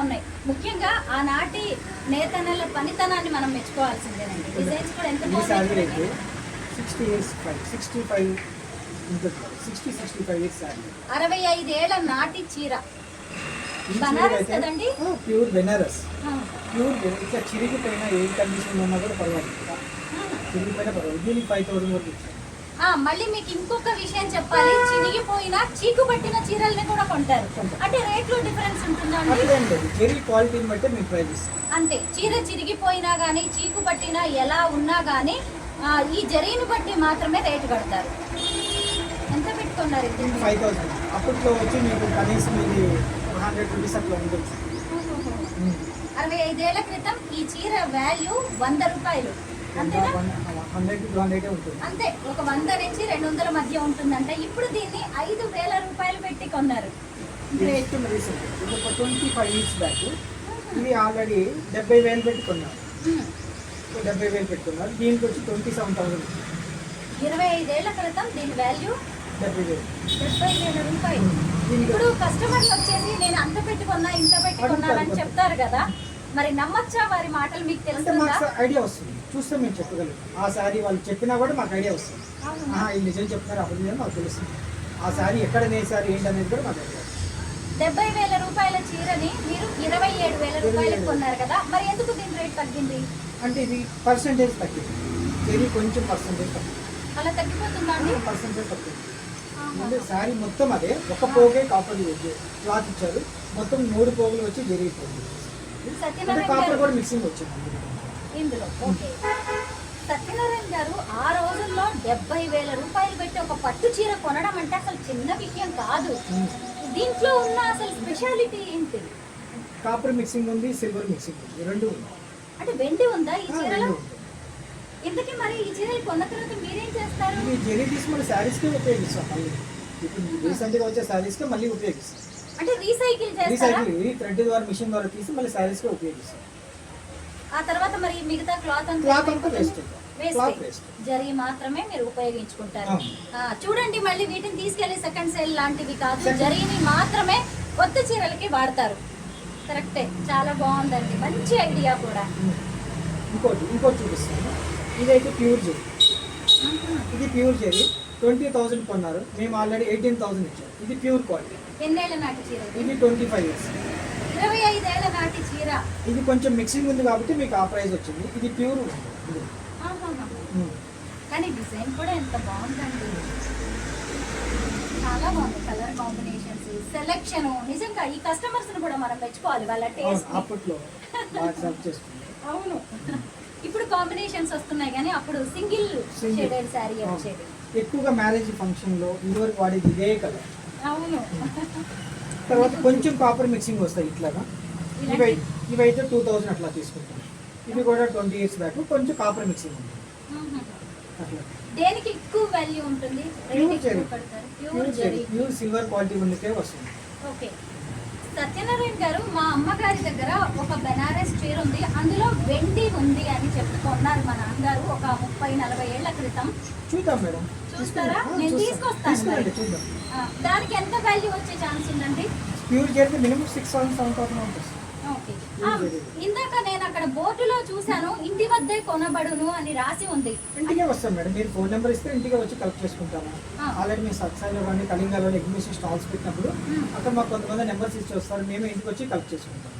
ఉన్నాయి. ముఖ్యంగా ఆనాటి నేతన్నల పనితనాన్ని మనం మెచ్చుకోవాల్సిందేనండి. డిజైన్స్ కూడా ఎంత sixty years five sixty five sixty sixty five years అరవై ఐదేళ్ళ నాటి చీర. బనారస్ కదండి? ప్యూర్ బెనారస్. ప్యూర్ ఇట్లా చిరిగిపోయిన ఏ కండిషన్ ఉన్నా కూడా పర్వాలేదు. చిరిగిపోయినా పర్వాలేదు. దీనికి ఫైవ్ థౌసండ్ వరకు ఇచ్చాను ఆ, మళ్ళీ మీకు ఇంకొక విషయం చెప్పాలి. చినిగిపోయిన చీకు పట్టిన చీరల్ని కూడా కొంటారు. అంటే రేట్లో డిఫరెన్స్ ఉంటుందా క్వాలిటీని బట్టి మీకు ప్రైస్ అంతే. చీర చిరిగిపోయినా కానీ చీకు పట్టినా ఎలా ఉన్నా కానీ ఈ జరీని బట్టి మాత్రమే రేటు కడతారు. ఎంత పెట్టుకున్నారు ఇది? ఫైవ్ థౌసండ్ అప్పట్లో వచ్చి మీకు కనీసం ఇది హండ్రెడ్ రూపీస్ అట్లా ఉంటుంది అరవై ఐదేళ్ళ క్రితం ఈ చీర వాల్యూ వంద రూపాయలు. అంతే ఒక వంద నుంచి రెండు వందల మధ్య ఉంటుందంట. ఇప్పుడు దీన్ని ఐదు వేల రూపాయలు పెట్టి కొన్నారు. ట్వంటీ ఫైవ్ ఇయర్స్ బ్యాక్ ఇది ఆల్రెడీ డెబ్బై వేలు పెట్టుకున్నారు. డెబ్బై వేలు పెట్టుకున్నారు దీనికి వచ్చి ట్వంటీ సెవెన్ థౌసండ్ ఇరవై ఐదేళ్ళ క్రితం దీని వాల్యూ డెబ్బై వేలు. డెబ్బై వేల రూపాయలు. ఇప్పుడు కస్టమర్స్ వచ్చేసి నేను అంత పెట్టుకున్నా ఇంత పెట్టుకున్నానని చెప్తారు కదా. మరి నమ్మచ్చా? వారి మాటలు మీకు తెలుస్తుందా? మాకు ఐడియా వస్తుంది. చూస్తే మేము చెప్పగలం ఆ శారీ వాళ్ళు చెప్పినా కూడా మాకు ఐడియా వస్తుంది. ఇది నిజం చెప్తున్నారు అప్పుడు మాకు తెలుస్తుంది. ఆ శారీ ఎక్కడ నేసారు ఏంటి అనేది కూడా మాకు ఐడియా. డెబ్బై వేల రూపాయల చీరని మీరు ఇరవై ఏడు వేల రూపాయలకు కొన్నారు కదా? మరి ఎందుకు దీని రేట్ తగ్గింది? అంటే ఇది పర్సంటేజ్ తగ్గింది. ఇది కొంచెం పర్సంటేజ్ తగ్గింది. అలా తగ్గిపోతుందా పర్సంటేజ్ తగ్గింది. అంటే శారీ మొత్తం అదే. ఒక పోగే కాపర్ క్లాత్ ఇచ్చారు. మొత్తం మూడు పోగులు వచ్చి జరిగిపోయింది. సత్యనారాయణ కాపర్ కూడా మిక్సింగ్ వచ్చింది. ఇందులో ఓకే. సత్యనారాయణ గారు ఆ రోజుల్లో డెబ్బై వేల రూపాయలు పెట్టి ఒక పట్టు చీర కొనడం అంటే అసలు చిన్న విషయం కాదు. దీంట్లో ఉన్న అసలు స్పెషాలిటీ ఏంటి? కాపర్ మిక్సింగ్ ఉంది సిల్వర్ మిక్సింగ్ ఉంది. రెండు అంటే వెండి ఉందా ఈ చీరలో. ఇంతకీ మరి ఈ చీరలు కొన్న తర్వాత మీరేం చేస్తారు? ఇది జరీ తీసి మన శారీస్కే ఉపయోగిస్తాం మళ్ళీ. ఇప్పుడు రీసెంట్గా వచ్చే శారీస్కే మళ్ళీ ఉపయోగిస్తాం. అంటే రీసైకిల్ చేస్తారా? రీసైకిల్ ఇది థ్రెడ్ ద్వారా మిషన్ ద్వారా తీసి మళ్ళీ ఉపయోగిస్తాం ఆ తర్వాత మరి మిగతా క్లాత్ అంతా క్లాత్ అంతా? Waste cloth waste waste zari మాత్రమే మీరు ఉపయోగించుకుంటారు. ఆ, చూడండి మళ్ళీ వీటిని తీసుకెళ్ళి సెకండ్ సేల్ లాంటివి కాదు. జరీని మాత్రమే కొత్త చీరలకి వాడతారు. కరెక్టే చాలా బాగుందండి. మంచి ఐడియా కూడా. ఇంకోటి ఇంకోటి చూపిస్తాను. ఇదైతే ప్యూర్ జరీ ఇది ప్యూర్ జరీ ట్వంటీ థౌసండ్ కొన్నారు. మేము ఆల్రెడీ ఎయిటీన్ థౌసండ్ ఇచ్చాం. ఇది ప్యూర్ క్వాలిటీ. ఎన్నేళ్ళ నాటి చీర ఇది? Twenty five years. ఇరవై ఐదేళ్ళ నాటి చీర. ఇది కొంచెం మిక్సింగ్ ఉంది కాబట్టి మీకు ఆ ప్రైస్ వచ్చింది. ఇది ప్యూర్. కానీ డిజైన్ కూడా ఎంత బాగుందండి. చాలా బాగుంది కలర్ కాంబినేషన్స్ సెలెక్షన్ నిజంగా ఈ కస్టమర్స్ కూడా మనం మెచ్చుకోవాలి. వాళ్ళ అవును, టేస్ట్ అప్పట్లో అవును. ఇప్పుడు కాంబినేషన్స్ వస్తున్నాయి కానీ అప్పుడు సింగిల్. షేడెడ్ శారీ. వచ్చేది. ఎక్కువగా మ్యారేజ్ ఫంక్షన్లో ఇదివరకు వాడేది ఇదే కలర్ అవును. తర్వాత కొంచెం కాపర్ మిక్సింగ్ వస్తాయి ఇట్లాగా. ఇవి ఇవైతే టూ థౌజండ్ అట్లా తీసుకుంటాం. ఇవి కూడా ట్వంటీ ఇయర్స్ బ్యాక్ కొంచెం కాపర్ మిక్సింగ్ ఉంది. అట్లా. దేనికి ఎక్కువ వాల్యూ ఉంటుంది? ప్యూర్ సిల్వర్ క్వాలిటీ ఉన్నకే వస్తుంది. ఓకే. సత్యనారాయణ గారు మా అమ్మగారి దగ్గర ఒక బెనారస్ చీర ఉంది. అందులో వెండి ఉంది అని చెప్పుకున్నారు మా నాన్నగారు ఒక ముప్పై నలభై ఏళ్ళ క్రితం. చూద్దాం మేడం. చూస్తారా? నేను. తీసుకొస్తాను దానికి ఎంత వాల్యూ వచ్చే ఛాన్స్ ఉందండి? ప్యూర్ చేస్తే మినిమం సిక్స్ సెవెన్ సెవెన్ ఉంటుంది ఆ, ఇందాక నేను అక్కడ బోర్డులో చూశాను ఇంటి వద్దే కొనబడును అని రాసి ఉంది. ఇంటికే వస్తాం మేడం. మీరు ఫోన్ నెంబర్ ఇస్తే ఇంటికే వచ్చి కలెక్ట్ చేసుకుంటాము. ఆల్రెడీ మేము సత్సాయిలో కానీ కళింగాలో ఎగ్జిబిషన్ స్టాల్స్ పెట్టినప్పుడు. అక్కడ మాకు కొంతమంది నెంబర్స్ ఇచ్చి వస్తారు. మేమే ఇంటికి వచ్చి కలెక్ట్ చేసుకుంటాం.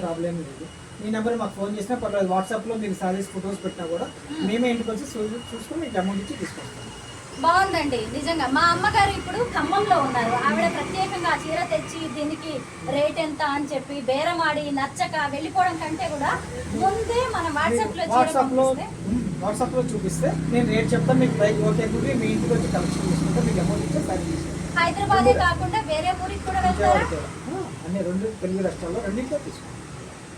ప్రాబ్లం లేదు. మీ నెంబర్ మాకు ఫోన్ చేసినా పర్వాలేదు. వాట్సాప్లో మీరు సారీస్ ఫొటోస్ పెట్టినా కూడా మేమే. ఇంటికి వచ్చి చూసుకొని మీకు అమౌంట్ ఇచ్చి తీసుకొస్తాం. బాగుందండి నిజంగా. మా అమ్మగారు ఇప్పుడు ఖమ్మంలో ఉన్నారు. ఆవిడ ప్రత్యేకంగా ఆ చీర తెచ్చి దీనికి రేట్ ఎంత అని చెప్పి బేరం ఆడి నచ్చక వెళ్ళిపోవడం కంటే కూడా ముందే మన వాట్సాప్లో చీర వాట్సాప్లో పంపిస్తే వాట్సాప్లో చూపిస్తే నేను రేట్ చెప్తాను మీకు ప్రైస్ ఓకే అనుకుంటే మీ ఇంటికి వచ్చి కలెక్షన్ చేసుకుంటే మీకు అమౌంట్ ఇస్తే సారీ హైదరాబాదే కాకుండా వేరే ఊరికి కూడా వెళ్తారా? అన్ని రెండు తెలుగు రాష్ట్రాల్లో రెండింటిలో తీసుకుంటాం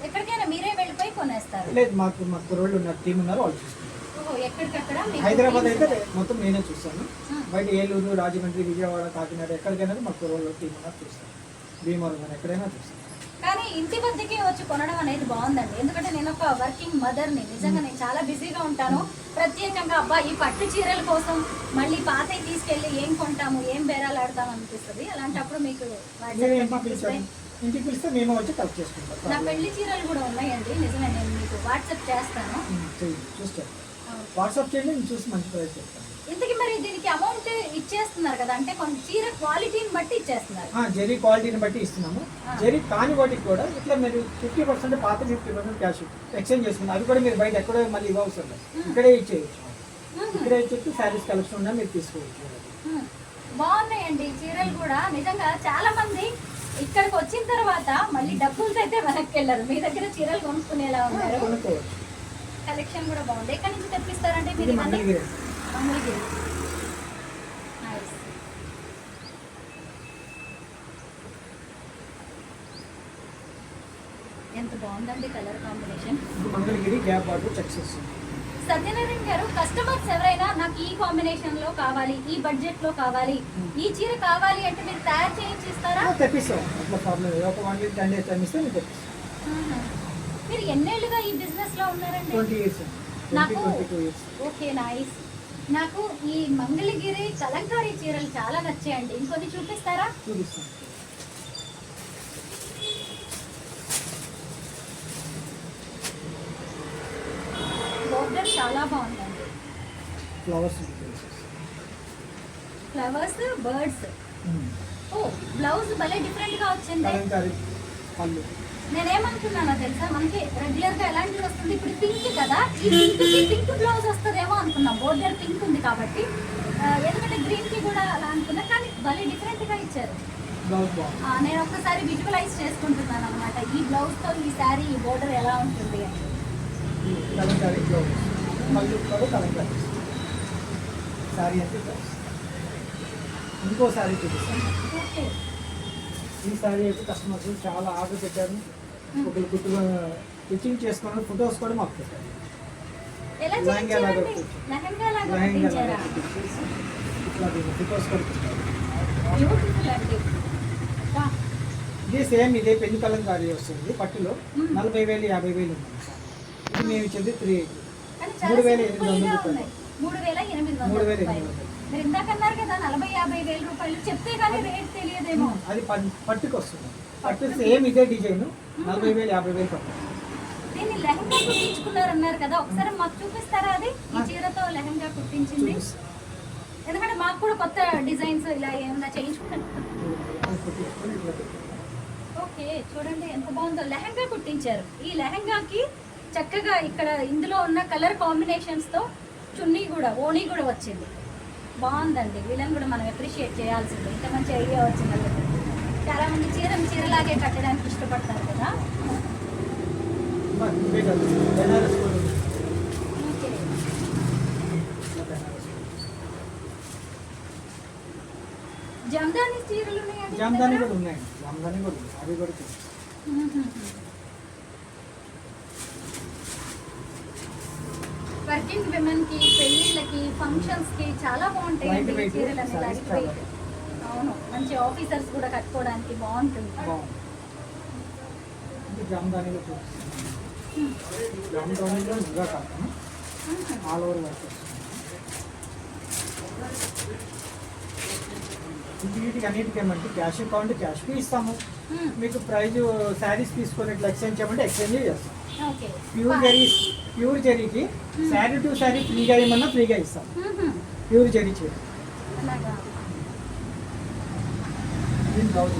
ఎక్కడికైనా మీరే వెళ్ళిపోయి కొనేస్తారు? లేదు మాకు మాకు రోడ్లు ఉన్నారు టీం ఉన్నారు వాళ్ళు చూసుకుంటారు. ఎక్కడికక్కడ హైదరాబాద్ అయితే. మొత్తం నేనే చూస్తాను. బయట ఏలూరు రాజమండ్రి విజయవాడ కాకినాడ ఎక్కడికైనా మాకు రోడ్లో టీం ఉన్నారు చూస్తాను భీమవరం కానీ ఎక్కడైనా చూస్తాను కానీ ఇంటి వద్దకే వచ్చి కొనడం అనేది బాగుందండి. ఎందుకంటే నేను ఒక వర్కింగ్ మదర్ని. నిజంగా నేను చాలా బిజీగా ఉంటాను. ప్రత్యేకంగా అబ్బా ఈ పట్టు చీరల కోసం మళ్ళీ పాతవి తీసుకెళ్ళి ఏం కొంటాము ఏం బేరాలు ఆడతాము అనిపిస్తుంది. అలాంటిప్పుడు మీకు ఇంటికి పిలిస్తే మేము వచ్చి కలెక్ట్ నా పెళ్ళి చీరలు కూడా ఉన్నాయండి. నిజమే నేను మీకు వాట్సాప్ చేస్తాను. చూస్తాను. వాట్సాప్ చేయండి నేను చూసి మంచి ప్రైస్ చెప్తాను. ఇంతకీ మరి దీనికి అమౌంట్ ఇచ్చేస్తున్నారు కదా అంటే కొంత చీర క్వాలిటీని బట్టి ఇచ్చేస్తున్నారు. ఆ, జెరీ క్వాలిటీని బట్టి ఇస్తున్నాము. జెరీ కాని వాటికి కూడా ఇట్లా మీరు ఫిఫ్టీ పర్సెంట్ పాత ఫిఫ్టీ పర్సెంట్ క్యాష్ ఎక్స్చేంజ్ చేసుకున్నారు. అది కూడా మీరు బయట ఎక్కడో మళ్ళీ ఇవ్వవసరం లేదు. ఇక్కడే ఇచ్చేయచ్చు. ఇక్కడే ఇచ్చేసి శారీస్ కలెక్షన్ ఉన్నా మీరు తీసుకోవచ్చు. బాగున్నాయండి ఈ చీరలు కూడా. నిజంగా చాలా మంది ఇక్కడికి వచ్చిన తర్వాత మళ్ళీ డబ్బులతో అయితే వెనక్కి వెళ్ళరు. మీ దగ్గర చీరలు కొనుక్కునేలా ఉన్నారు. కొనుక్కోవచ్చు. కలెక్షన్ కూడా బాగుంది. ఎక్కడి నుంచి తెప్పిస్తారంటే మీరు? మంగళగిరి. ఎంత బాగుందండి colour combination. Mangalagiri gap Satyanarayana garu customers ఎవరైనా నాకు ఈ కాంబినేషన్లో కావాలి ఈ బడ్జెట్లో కావాలి ఈ చీర కావాలి అంటే మీరు తయారు చేయించి ఇస్తారా? ఆ, తెప్పిస్తాం. అట్లా ప్రాబ్లం ఒక one week ten days time ఇస్తే మీరు తెప్పిస్తాం ఆహా. మీరు ఎన్నేళ్ళుగా ఈ బిజినెస్లో ఉన్నారండి నాకు ఓకే నైస్. నాకు ఈ మంగళగిరి కలంకారీ చీరలు చాలా నచ్చాయండి. ఇంకొన్ని చూపిస్తారా? చూపిస్తాం. బోర్డర్ చాలా బాగుందండి. ఫ్లవర్స్ ఫ్లవర్స్ బర్డ్స్ ఓ బ్లౌజ్ భలే డిఫరెంట్గా వచ్చింది. పళ్ళు. నేనేమనుకున్నానో తెలుసా? మనకి రెగ్యులర్గా ఎలాంటిది వస్తుంది? ఇప్పుడు పింక్ కదా. ఈ పింక్ బ్లౌజ్ వస్తుందేమో అనుకున్నా. బోర్డర్ పింక్ ఉంది కాబట్టి. ఎందుకంటే గ్రీన్కి కూడా అలా అనుకున్నా కానీ భలే డిఫరెంట్గా ఇచ్చారు. నేను ఒక్కసారి విజువలైజ్ చేసుకుంటున్నాను అనమాట ఈ బ్లౌజ్తో ఈ శారీ ఈ బోర్డర్ ఎలా ఉంటుంది ఇంకో శారీ చూపిస్తాం ఓకే. ఈ శారీ అయితే కస్టమర్స్ చాలా ఆర్డర్ పెట్టారు. ఒకరు గుర్తుగా స్టిచ్చింగ్ చేసుకున్న ఫొటోస్ కూడా మాకు పెట్టారు. లెహంగా లాగా. లెహంగా లాగా ఇట్లా ఫొటోస్ కూడా పెట్టారు. ఇది సేమ్ ఇదే పెళ్ళి కలంకారీ వస్తుంది. పట్టులో. నలభై వేలు యాభై వేలు ఉంది. ఇది మేము ఇచ్చేది త్రీ మూడు వేల ఎనిమిది వందలు మూడు వేల ఎనిమిది వందల. మీరు ఇందాక అన్నారు కదా నలభై యాభై వేల రూపాయలు. చెప్తే కానీ రేట్ తెలియదేమో. అది పట్టుకు వస్తుంది పట్టు సేమ్ ఇదే డిజైన్? నలభై వేలు యాభై వేలు పట్టు దీన్ని లెహంగా కుట్టించుకున్నారన్నారు కదా ఒకసారి మాకు చూపిస్తారా అది? ఈ చీరతో లెహంగా కుట్టించింది. ఎందుకంటే మాకు కూడా కొత్త డిజైన్స్ ఇలా ఏమైనా పెట్టాం. ఓకే చూడండి ఎంత బాగుందో. లెహంగా కుట్టించారు. ఈ లెహంగాకి చక్కగా ఇక్కడ ఇందులో ఉన్న కలర్ కాంబినేషన్స్తో చున్నీ కూడా ఓణీ కూడా వచ్చింది. బాగుందండి వీళ్ళని కూడా మనం అప్రిషియేట్ చేయాల్సింది ఇంత మంచి ఐడియా వచ్చింది. చాలా మంది చీరను చీరలాగే కట్టడానికి ఇష్టపడతారు కదా. జమదాని చీరలు ఉన్నాయండి జామ్దాని? కూడా ఉన్నాయండి జామ్దాని కూడా అవి కూడా చూపిస్తాం. మ్మ్. వర్కింగ్ విమెన్కి పెళ్ళిళ్ళకి ఫంక్షన్స్కి చాలా బాగుంటాయి చీరలు sarees లైట్ వెయిట్ అవును మంచి ఆఫీసర్స్ కూడా కట్టుకోవడానికి బాగుంటుంది. ఆల్ ఓవర్ వర్క్ వీటికి అన్నిటికీ ఏమంటే క్యాష్ కావాలంటే క్యాష్కి ఇస్తాము. మీకు ప్రైజ్ శారీస్ తీసుకొని ఇట్లా ఎక్స్చేంజ్ చేయమంటే ఎక్స్చేంజ్ చేస్తాం. ప్యూర్ జరీ ప్యూర్ జరీకి శారీ టు శారీ ఫ్రీగా ఇవ్వమన్నా ఫ్రీగా ఇస్తాం. ప్యూర్ జరీ చీర దీని బ్లౌజ్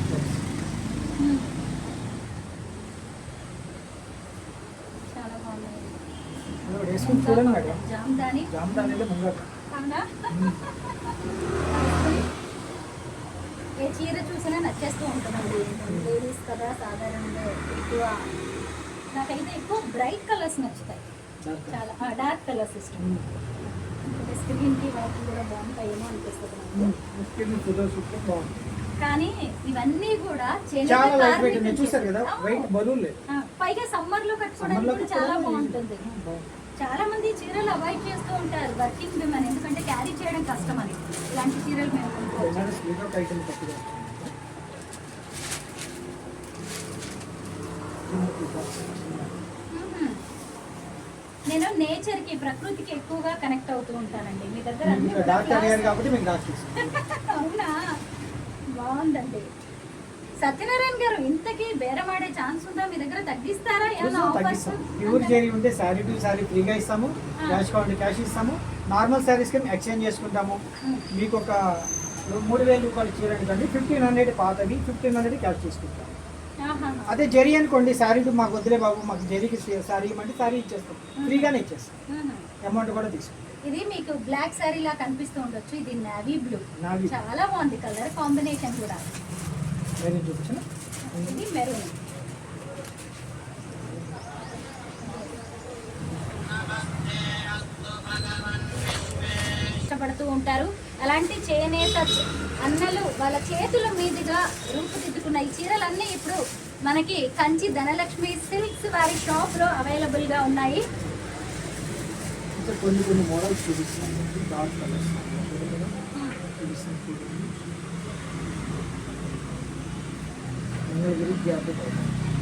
వేసుకుని చూడండి మేడం. జామ్దాని. జామ్దానిలో ముంగట. అవునా? ఏ చీర చూసినా నచ్చేస్తూ ఉంటుందండి. లేడీస్ కదా సాధారణంగా ఎక్కువ నాకైతే ఎక్కువ బ్రైట్ కలర్స్ నచ్చుతాయి. చాలా డార్క్ కలర్స్ ఇష్టం. స్క్రీన్కి వాటికి కూడా బాగుంటాయేమో అనిపిస్తుంది కానీ ఇవన్నీ కూడా పైగా సమ్మర్లో కట్టుకోవడానికి చాలా బాగుంటుంది. చాలా మంది చీరలు అవాయిడ్ చేస్తూ ఉంటారు వర్కింగ్ విమెన్ ఎందుకంటే క్యారీ చేయడం కష్టం అని ఇలాంటి చీరలు మేము కొనుక్కోవచ్చు బెనారస్ వితౌట్ ఐటమ్ కట్టుగా మ్మ్. నేను నేచర్కి ప్రకృతికి ఎక్కువగా కనెక్ట్ అవుతూ ఉంటానండి. మీ దగ్గర అవునా? బాగుందండి. సత్యనారాయణ గారు ఇంతకీ బేరమాడే ఛాన్స్ ఉందా? మీ దగ్గర తగ్గిస్తారా? ఏమైనా ఆఫర్స్ ప్యూర్ జరీ ఉంటే శారీ టు శారీ ఫ్రీగా ఇస్తాము. క్యాష్ కావాలంటే క్యాష్ ఇస్తాము. నార్మల్ శారీస్కి ఎక్స్చేంజ్ చేసుకుంటాము. మీకు ఒక మూడు వేల రూపాయలు చీర అనుకోండి ఫిఫ్టీన్ హండ్రెడ్ పాతవి ఫిఫ్టీన్ హండ్రెడ్ క్యాష్ తీసుకుంటాం అదే జరీ అనుకోండి శారీ టు మాకు వదిలే బాబు మాకు జరీకి శారీ ఇవ్వమంటే శారీ ఇచ్చేస్తాం. ఫ్రీగానే ఇచ్చేస్తాం. అమౌంట్ కూడా తీసుకుంటాం ఇది మీకు బ్లాక్ సారీ లా కనిపిస్తూ ఉండొచ్చు. ఇది నావీ బ్లూ చాలా బాగుంది కలర్ కాంబినేషన్ కూడా. ఇది మెరూన్. ఇష్టపడుతూ ఉంటారు. అలాంటి చేనేత అన్నలు వాళ్ళ చేతుల మీదుగా రూపుదిద్దుకున్న ఈ చీరలన్నీ ఇప్పుడు మనకి కంచి ధనలక్ష్మి సిల్క్స్ వారి షాప్లో అవైలబుల్గా ఉన్నాయి కొన్ని కొన్ని మోడల్స్.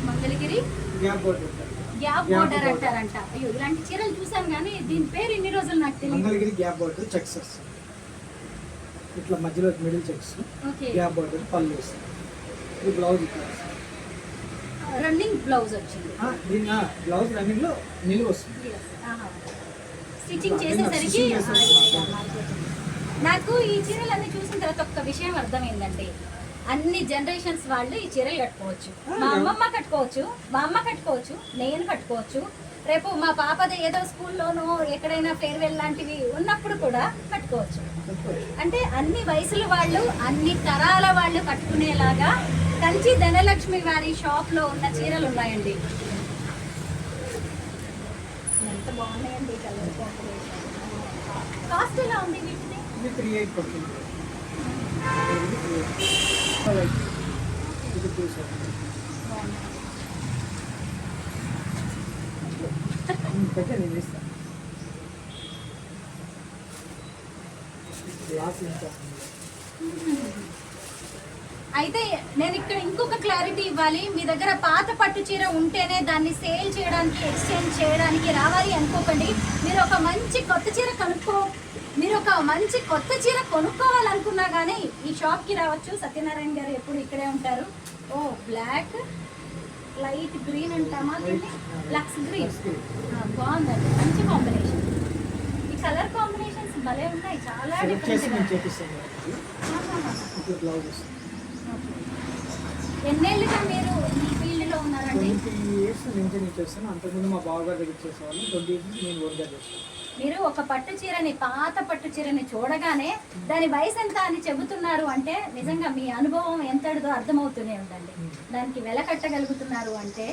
Mangalagiri gap border. అంటారంట. అయ్యో ఇలాంటి చీరలు చూసాను కానీ దీని పేరు ఇన్ని రోజులు నాకు తెలియదు మంగళగిరి గ్యాప్ బోర్డర్ చెక్స్ వస్తాయి ఇట్లా మధ్యలో middle checks okay. Gap border పళ్ళు వస్తాయి ఇది బ్లౌజ్ ఇట్లా వస్తుంది. రన్నింగ్ బ్లౌజ్ వచ్చింది. దీని బ్లౌజ్ రన్నింగ్లో నిలువ వస్తుంది. స్టిచ్చింగ్ చేసేసరికి. నాకు ఈ చీరలన్నీ చూసిన తర్వాత ఒక్క విషయం అర్థమైందండి. అన్ని జనరేషన్స్ వాళ్ళు ఈ చీరలు కట్టుకోవచ్చు. మా అమ్మమ్మ కట్టుకోవచ్చు మా అమ్మ కట్టుకోవచ్చు నేను కట్టుకోవచ్చు. రేపు మా పాపది ఏదో స్కూల్లోనో ఎక్కడైనా ఫేర్వెల్ లాంటివి ఉన్నప్పుడు కూడా కట్టుకోవచ్చు. అంటే అన్ని వయసుల వాళ్ళు అన్ని తరాల వాళ్ళు కట్టుకునేలాగా కంచి ధనలక్ష్మి వారి షాప్లో ఉన్న చీరలు ఉన్నాయండి. ఎంత బాగున్నాయండి కలర్ కాస్ట్ ఎలా ఉంది వీటిది? త్రీ ఎయిట్ పడుతుంది ఇస్తాను గ్లాస్ ఇంకా అయితే నేను ఇక్కడ ఇంకొక క్లారిటీ ఇవ్వాలి. మీ దగ్గర పాత పట్టు చీర ఉంటేనే దాన్ని సేల్ చేయడానికి ఎక్స్చేంజ్ చేయడానికి రావాలి అనుకోకండి. మీరు ఒక మంచి కొత్త చీర కనుక్కో మీరు ఒక మంచి కొత్త చీర కొనుక్కోవాలనుకున్నా కానీ ఈ షాప్కి రావచ్చు. సత్యనారాయణ గారు ఎప్పుడు ఇక్కడే ఉంటారు. ఓ బ్లాక్ లైట్ గ్రీన్ అంటామా? లక్స్ గ్రీన్. బాగుందండి. మంచి కాంబినేషన్ ఈ కలర్ కాంబినేషన్స్ భలే ఉన్నాయి చాలా సెలెక్ట్ చేసి నేను డిఫరెంట్ చేపిస్తాను ఇప్పుడు బ్లౌజ్ వస్తుంది. ఎన్నేళ్ళుగా మీరు ఈ ఫీల్డ్లో ఉన్నారండి? ట్వంటీ ఇయర్స్ నుంచి నేను చేస్తాను. అంతకుముందు మా బావగారు దగ్గర చేసేవాళ్ళు. ట్వంటీ ఇయర్స్ నుంచి నేను ఓన్గా చేస్తాను. మీరు ఒక పట్టు చీరని పాత పట్టు చీరని చూడగానే దాని వయసు ఎంత అని చెబుతున్నారు అంటే నిజంగా మీ అనుభవం ఎంతటిదో అర్థమవుతూనే ఉందండి. దానికి వెల కట్టగలుగుతున్నారు అంటే